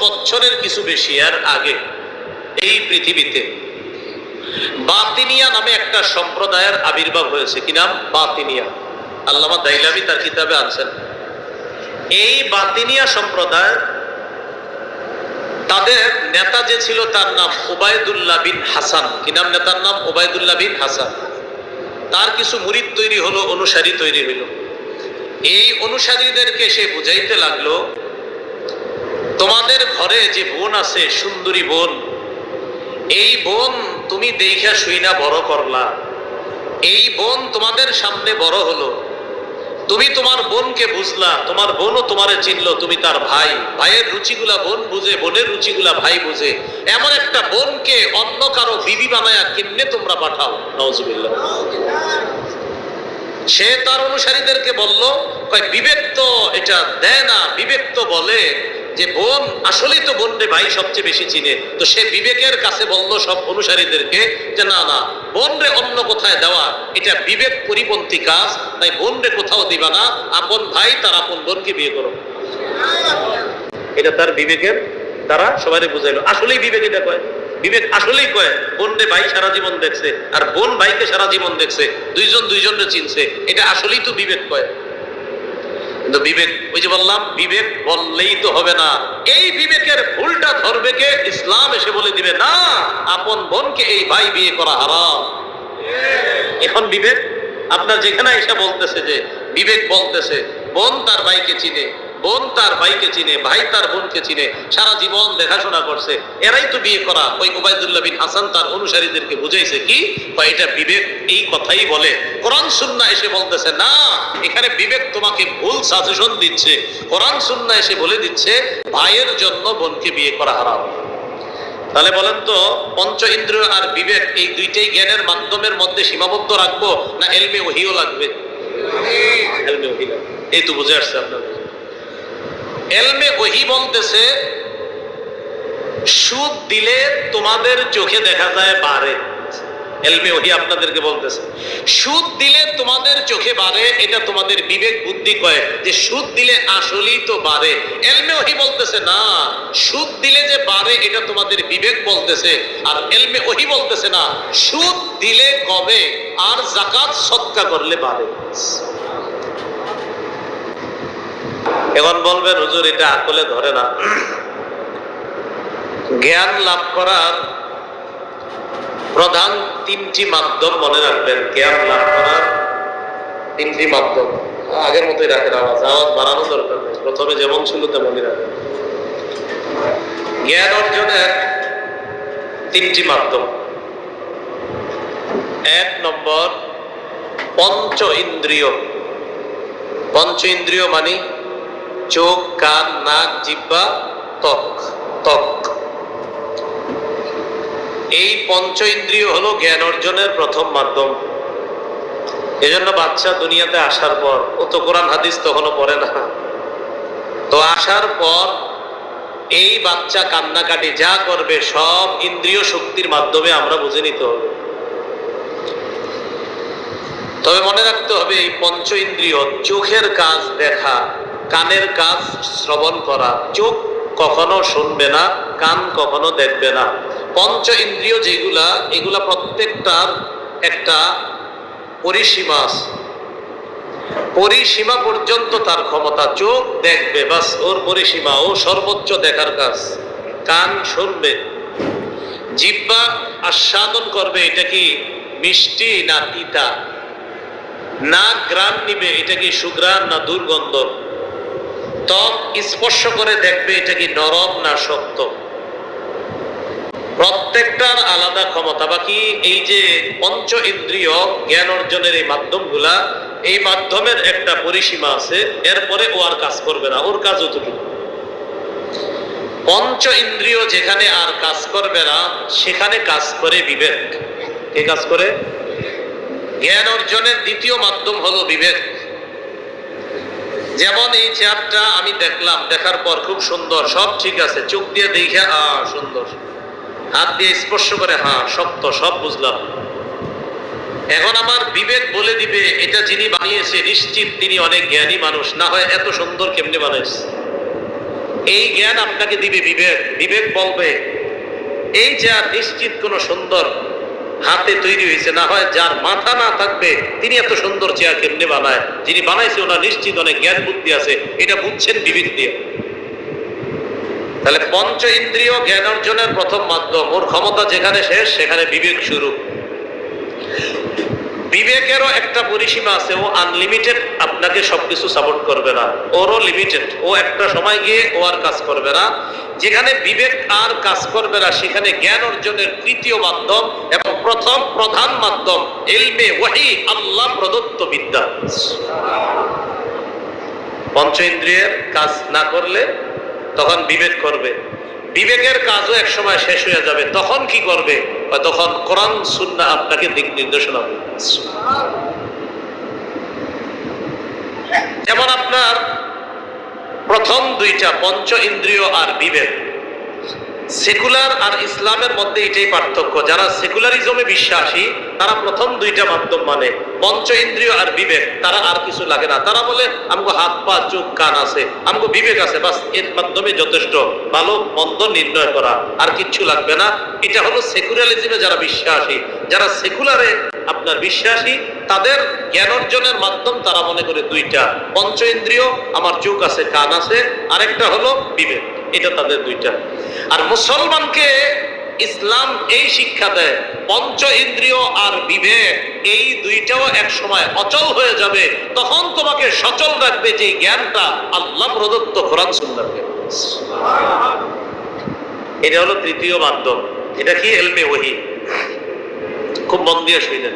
বছরের কিছু বেশি আর আগে এই পৃথিবীতে। বাতিনিয়া নামে একটা সম্প্রদায়ের আবির্ভাব হয়েছে। কি নাম? বাতিনিয়া। আল্লামা দাইলামি তার কিতাবে আনছেন। এই বাতিনিয়া সম্প্রদায় তাদের নেতা যে ছিল তার নাম ওবায়দুল্লাহ বিন হাসান। কি নাম নেতার নাম? ওবায়দুল্লাহ বিন হাসান। তার কিছু মুরিদ তৈরি হলো, অনুসারী তৈরি হইল এই অনুসারীদেরকে সে বুঝাইতে লাগল তোমাদের ঘরে যে বোন আছে, সুন্দরী বোন, এই বোন তুমি দেখা শুইনা বড় করলা। এই বোন তোমাদের সামনে বড় হলো। তুমি তোমার বোনকে বুঝলা, তোমার বোনও তোমারে চিনলো, তুমি তার ভাই। ভাইয়ের রুচিগুলা বোন বুঝে, বোনের রুচিগুলা ভাই বুঝে। এমন একটা বোনকে অন্য কারও বিবি বানায়া কেমনে তোমরা পাঠাও? নজুবিল্লাহ সে তার অনুসারীদেরকে বলল, কয়, বিবেক তো এটা দেয় না, বিবেক তো বলে যে বোন আসলেই তো বোন ভাই সবচেয়ে বেশি চিনে। তো সে বিবেকের কাছে বলল সব অনুসারীদেরকে যে, না না বোন অন্য কোথায় দেওয়া? এটা বিবেক পরিপন্থী কাজ, তাই বোন কোথাও দিবা না। আপন ভাই, তার আপন বোনকে বিয়ে করো। এটা তার বিবেকের দ্বারা সবাই বুঝাইলো। আসলেই বিবেক এটা কয়। বিবেক আসলেই কয় বোন ভাই সারা জীবন দেখছে, আর বোন ভাইকে সারা জীবন দেখছে, দুইজন দুইজনরে চিনছে। এটা আসলেই তো বিবেক কয়। কিন্তু বিবেক, ওই যে বললাম, বিবেক বললেই তো হবে না। এই বিবেকের ভুলটা ধরবে কে? ইসলাম এসে বলে দিবে, না, আপন বোনকে এই ভাই বিয়ে করা হারাম। এখন বিবেক, আপনার যেখানে এসে বলতেছে যে, বিবেক বলতেছে, বোন তার ভাইকে চিনে, বোন তার ভাইকে চিনে, ভাই তার বোনকে চিনে, সারা জীবন দেখাশোনা করছে, এরাই তো বিয়ে করা। ওই ওবায়দুল্লাহ বিন হাসান তার অনুসারীদেরকে বুঝাইছে কি? বা এটা বিবেক এই কথাই বলে। কোরআন সুন্না এসে বলতেছে, না, এখানে তোমাকে ভুল সাজেশন দিচ্ছে, কোরআন সুন্না এসে বলে দিচ্ছে, ভাইয়ের জন্য বোনকে বিয়ে করা হারাম। তাহলে বলেন তো, পঞ্চ ইন্দ্রিয় আর বিবেক, এই দুইটাই জ্ঞানের মাধ্যমের মধ্যে সীমাবদ্ধ রাখব না এলমে ওহিও লাগবে? এই তো বুঝে আসছে আপনার এলমে ওহি বলতেছে, সুদ দিলে তোমাদের চোখে দেখা যায় বাড়ে এলমে ওহি আপনাদেরকে বলতেছে। সুদ দিলে তোমাদের চোখে বাড়ে এটা তোমাদের বিবেক বুদ্ধি কয় যে সুদ দিলে আসলেই তো বাড়ে এলমে ওহি বলতেছে, না, সুদ দিলে যে বাড়ে এটা তোমাদের বিবেক বলতেছে। আর এলমে ওহি বলতেছে না, সুদ দিলে কবে আর জাকাত সৎকা করলে বাড়ে এখন বলবেন, হুজুর, এটা আকলে ধরে না। জ্ঞান লাভ করার প্রধান তিনটি মাধ্যম মনে রাখবেন জ্ঞান লাভ করার তিনটি মাধ্যম। আগের মতোই রাখেন আওয়াজ আওয়াজ বাড়ানো দরকার নেই, প্রথমে যেমন ছিল তেমনই রাখেন। জ্ঞান অর্জনের তিনটি মাধ্যম। এক নম্বর, পঞ্চ ইন্দ্রিয়। পঞ্চ ইন্দ্রিয় মানে চোখ, কান, নাক জিব্বা ত্বক। ত্বক। এই পঞ্চ ইন্দ্রিয় হলো জ্ঞান অর্জনের প্রথম মাধ্যম। এজন্য বাচ্চা দুনিয়াতে আসার পর, ও তো কোরআন হাদিস তখনও পড়ে না। তো আসার পর এই বাচ্চা কান্নাকাটি যা করবে, সব ইন্দ্রিয় শক্তির মাধ্যমে আমরা বুঝে নিতে হবে। তবে মনে রাখতে হবে, এই পঞ্চ ইন্দ্রিয় চোখের কাজ দেখা, কানের কাজ শ্রবণ করা, চোখ কখনো শুনবে না, কান কখনো দেখবে না। পঞ্চ ইন্দ্রিয় যেগুলা, এগুলা প্রত্যেকটার একটা পরিসীমা আছে। পরিসীমা পর্যন্ত তার ক্ষমতা, চোখ দেখবে, বাস ওর পরিসীমা, ও সর্বোচ্চ দেখার কাজ। কান শুনবে। জিব্বা আস্বাদন করবে, এটা কি মিষ্টি না তিতা? না গ্রাম নিবে, এটা কি সুগ্রাম না দুর্গন্ধ? ত্বক স্পর্শ করে দেখবে, এটা কি নরম না শক্ত? প্রত্যেকটার আলাদা ক্ষমতা। বাকি এই যে পঞ্চ ইন্দ্রিয় জ্ঞান অর্জনের এই মাধ্যমগুলা, এই মাধ্যমের একটা পরিসীমা আছে, এরপরে ও আর কাজ করবে না। ওর কাজ অতটুকু। পঞ্চ ইন্দ্রিয় যেখানে আর কাজ করবে না, সেখানে কাজ করে বিবেক। কে কাজ করে? জ্ঞান অর্জনের দ্বিতীয় মাধ্যম হলো বিবেক। যেমন এই চেয়ারটা আমি দেখলাম, দেখার পর খুব সুন্দর, সব ঠিক আছে, চোখ দিয়ে দেখে আ সুন্দর। হাত দিয়ে স্পর্শ করে হ্যাঁ শক্ত সব বুঝলাম। এখন আমার বিবেক বলে দিবে, এটা যিনি বানিয়েছে, নিশ্চিত তিনি অনেক জ্ঞানী মানুষ। না হয় এত সুন্দর কেমনে বানাইছে? এই জ্ঞান আপনাকে দিবে বিবেক। বিবেক বলবে, এই চেয়ার নিশ্চিত কোন সুন্দর হাতে তৈরি হয়েছে, না হয় যার মাথা না থাকবে, তিনি এত সুন্দর চেয়ার কেমনে বানায়? যিনি বানাইছে ওনার নিশ্চিত অনেক জ্ঞান বুদ্ধি আছে, এটা বুঝছেন বিবেক দিয়ে। তাহলে পঞ্চ ইন্দ্রিয় জ্ঞান অর্জনের প্রথম মাধ্যম, ওর ক্ষমতা যেখানে শেষ, সেখানে বিবেক শুরু। বিবেকেরও একটা পরিসীমা আছে, ও আনলিমিটেড আপনাকে সবকিছু সাপোর্ট করবে না। ওরও লিমিটেড ও একটা সময় গিয়ে ও আর কাজ করবে না। যেখানে বিবেক আর কাজ করবে না, সেখানে জ্ঞান অর্জনের তৃতীয় মাধ্যম এবং প্রথম প্রধান মাধ্যম, এলমে ওয়াহি, আল্লাহ প্রদত্ত বিদ্যা। পঞ্চ ইন্দ্রিয়ের কাজ না করলে তখন বিবেক করবে। বিবেকের কাজও এক সময় শেষ হয়ে যাবে। তখন কি করবে? বা তখন কোরআন সুন্না আপনাকে দিক নির্দেশনা যেমন আপনার প্রথম দুইটা পঞ্চ ইন্দ্রিয় আর বিবেক। সেকুলার আর ইসলামের মধ্যে এটাই পার্থক্য। যারা সেকুলারিজমে বিশ্বাসী, তারা প্রথম দুইটা মাধ্যম মানে পঞ্চ ইন্দ্রিয় আর বিবেক। তারা আর কিছু লাগে না। তারা বলে, আমগো হাত, পা, চোখ, কান আছে, আমগো বিবেক আছে, বাসের মাধ্যমে যথেষ্ট। ভালো, মন্দ নির্ণয় করা, আর কিচ্ছু লাগবে না। এটা হলো সেকুলারিজমে যারা বিশ্বাসী। যারা সেকুলারে আপনার বিশ্বাসী, তাদের জ্ঞান অর্জনের মাধ্যম তারা মনে করে দুইটা। পঞ্চ ইন্দ্রিয়, আমার চোখ আছে, কান আছে। আরেকটা হলো বিবেক। এটা তাদের দুইটা। আর মুসলমানকে ইসলাম এই শিক্ষা দেয়, পঞ্চ ইন্দ্রিয় আর বিবেক, এই দুইটাও এক সময় অচল হয়ে যাবে। তখন তোমাকে সচল রাখবে যে জ্ঞানটা আল্লাহ প্রদত্ত কোরআন সুন্দর এটা হলো তৃতীয় মাধ্যম। এটা কি? এলমে ওহি। খুব মন দিয়ে শুনলেন